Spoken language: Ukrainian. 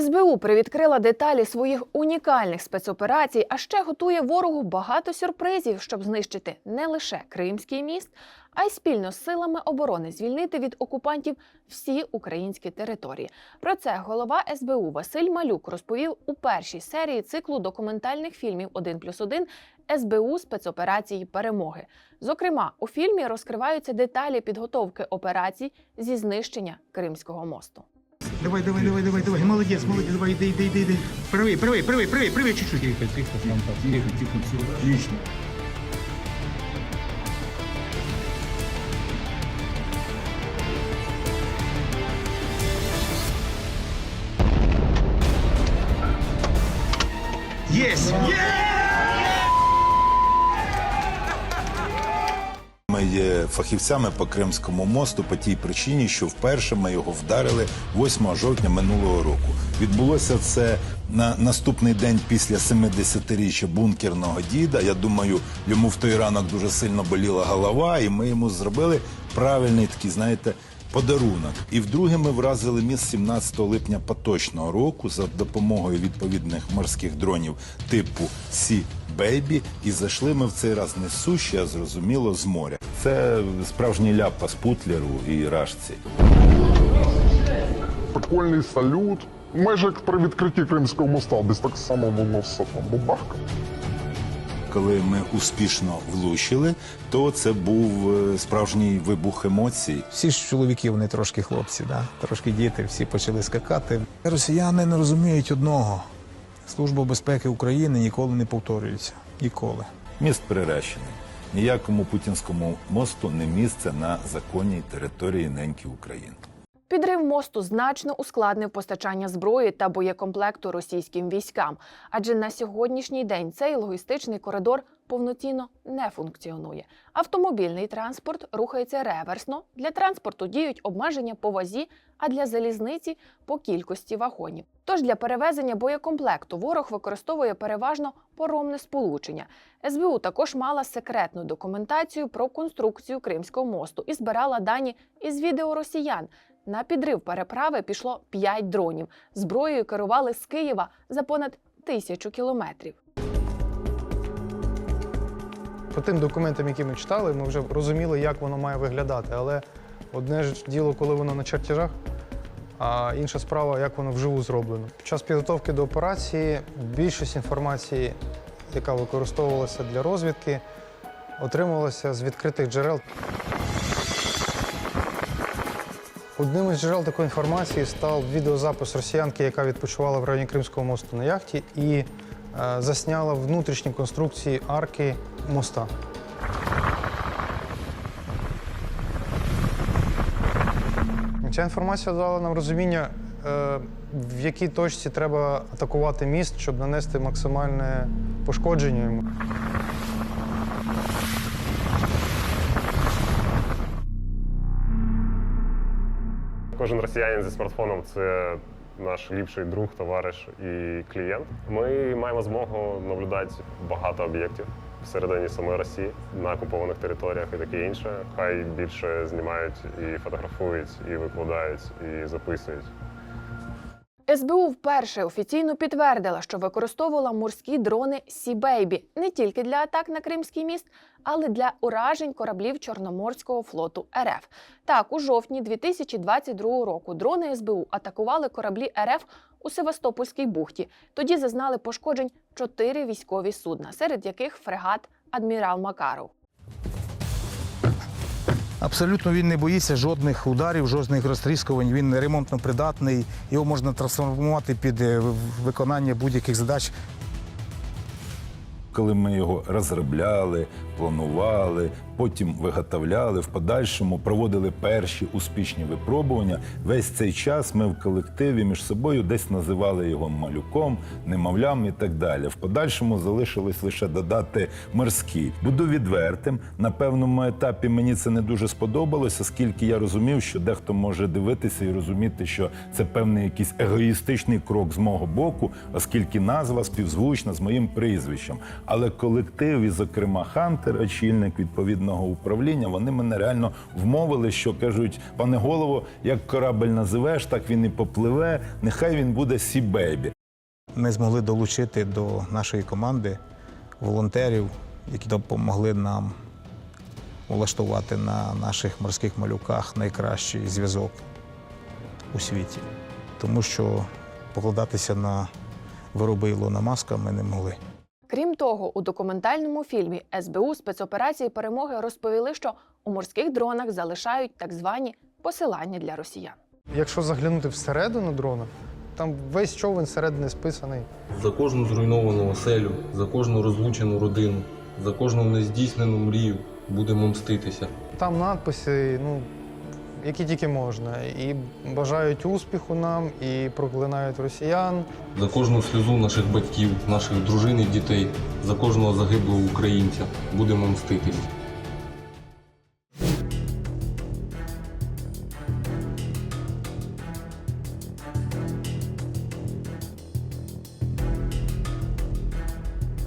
СБУ привідкрила деталі своїх унікальних спецоперацій, а ще готує ворогу багато сюрпризів, щоб знищити не лише Кримський міст, а й спільно з силами оборони звільнити від окупантів всі українські території. Про це голова СБУ Василь Малюк розповів у першій серії циклу документальних фільмів «1 плюс 1» СБУ спецоперації перемоги. Зокрема, у фільмі розкриваються деталі підготовки операцій зі знищення Кримського мосту. Давай, давай, давай, давай, давай. Молодец, молодец, давай, иди, иди, иди, иди. Правее, правее, правее, правее, правее чуть-чуть. Тихо, тихо, там так, тихо, тихо, все, отлично. Есть! Ми є фахівцями по Кримському мосту по тій причині, що вперше ми його вдарили 8 жовтня минулого року. Відбулося це на наступний день після 70-річчя бункерного діда. Я думаю, йому в той ранок дуже сильно боліла голова, і ми йому зробили правильний такий, знаєте. Подарунок. І вдруге ми вразили міст 17 липня поточного року за допомогою відповідних морських дронів типу Сі Бейбі. І зайшли ми в цей раз не з суші, а зрозуміло з моря. Це справжній ляпас Путлеру і Рашці. прикольний салют. Майже як при відкритті Кримського моста, десь так само воно все там бабахка. Коли ми успішно влучили, то це був е, справжній вибух емоцій. Всі ж чоловіки, вони трошки хлопці, да? трошки діти, всі почали скакати. Росіяни не розуміють одного. Служба безпеки України ніколи не повторюється. Ніколи. Міст приречений. Ніякому путінському мосту не місце на законній території неньки України. Підрив мосту значно ускладнив постачання зброї та боєкомплекту російським військам, адже на сьогоднішній день цей логістичний коридор повноцінно не функціонує. Автомобільний транспорт рухається реверсно. Для транспорту діють обмеження по вазі, а для залізниці по кількості вагонів. Тож для перевезення боєкомплекту ворог використовує переважно поромне сполучення. СБУ також мала секретну документацію про конструкцію Кримського мосту і збирала дані із відео росіян. На підрив переправи пішло 5 дронів. Зброєю керували з Києва за понад тисячу кілометрів. По тим документам, які ми читали, ми вже розуміли, як воно має виглядати. Але одне ж діло, коли воно на чертежах, а інша справа, як воно вживу зроблено. Під час підготовки до операції більшість інформації, яка використовувалася для розвідки, отримувалася з відкритих джерел. Одним із джерел такої інформації став відеозапис росіянки, яка відпочивала в районі Кримського мосту на яхті і е, засняла внутрішні конструкції арки моста. Ця інформація дала нам розуміння, е, в якій точці треба атакувати міст, щоб нанести максимальне пошкодження йому. Кожен росіянин зі смартфоном це наш ліпший друг, товариш і клієнт. Ми маємо змогу наблюдати багато об'єктів всередині самої Росії на окупованих територіях і таке інше. Хай більше знімають і фотографують, і викладають, і записують. СБУ вперше офіційно підтвердила, що використовувала морські дрони Сі-Бейбі не тільки для атак на Кримський міст, але для уражень кораблів Чорноморського флоту РФ. Так, у жовтні 2022 року дрони СБУ атакували кораблі РФ у Севастопольській бухті. Тоді зазнали пошкоджень чотири військові судна, серед яких фрегат Адмірал Макаров. Абсолютно він не боїться жодних ударів, жодних розтріскувань. Він ремонтно придатний. Його можна трансформувати під е, виконання будь-яких задач. Коли ми його розробляли, планували, потім виготовляли, в подальшому проводили перші успішні випробування. Весь цей час ми в колективі між собою десь називали його малюком, немовлям і так далі. В подальшому залишилось лише додати морський. Буду відвертим. На певному етапі мені це не дуже сподобалося, оскільки я розумів, що дехто може дивитися і розуміти, що це певний якийсь егоїстичний крок з мого боку, оскільки назва співзвучна з моїм прізвищем. Але колектив, і, зокрема, Хантер, очільник відповідного управління, вони мене реально вмовили, що кажуть, пане голово, як корабель називеш, так він і попливе. Нехай він буде Сі-Бейбі. Ми змогли долучити до нашої команди волонтерів, які допомогли нам улаштувати на наших морських малюках найкращий зв'язок у світі. Тому що покладатися на вироби Ілона Маска ми не могли. Крім того, у документальному фільмі СБУ спецоперації перемоги розповіли, що у морських дронах залишають так звані посилання для росіян. Якщо заглянути всередину дрона, там весь човен зсередини списаний. За кожну зруйновану оселю, за кожну розлучену родину, за кожну нездійснену мрію будемо мститися. Там надписи, ну, які тільки можна. І бажають успіху нам, і проклинають росіян. За кожну сльозу наших батьків, наших дружин і дітей, за кожного загиблого українця будемо мститися.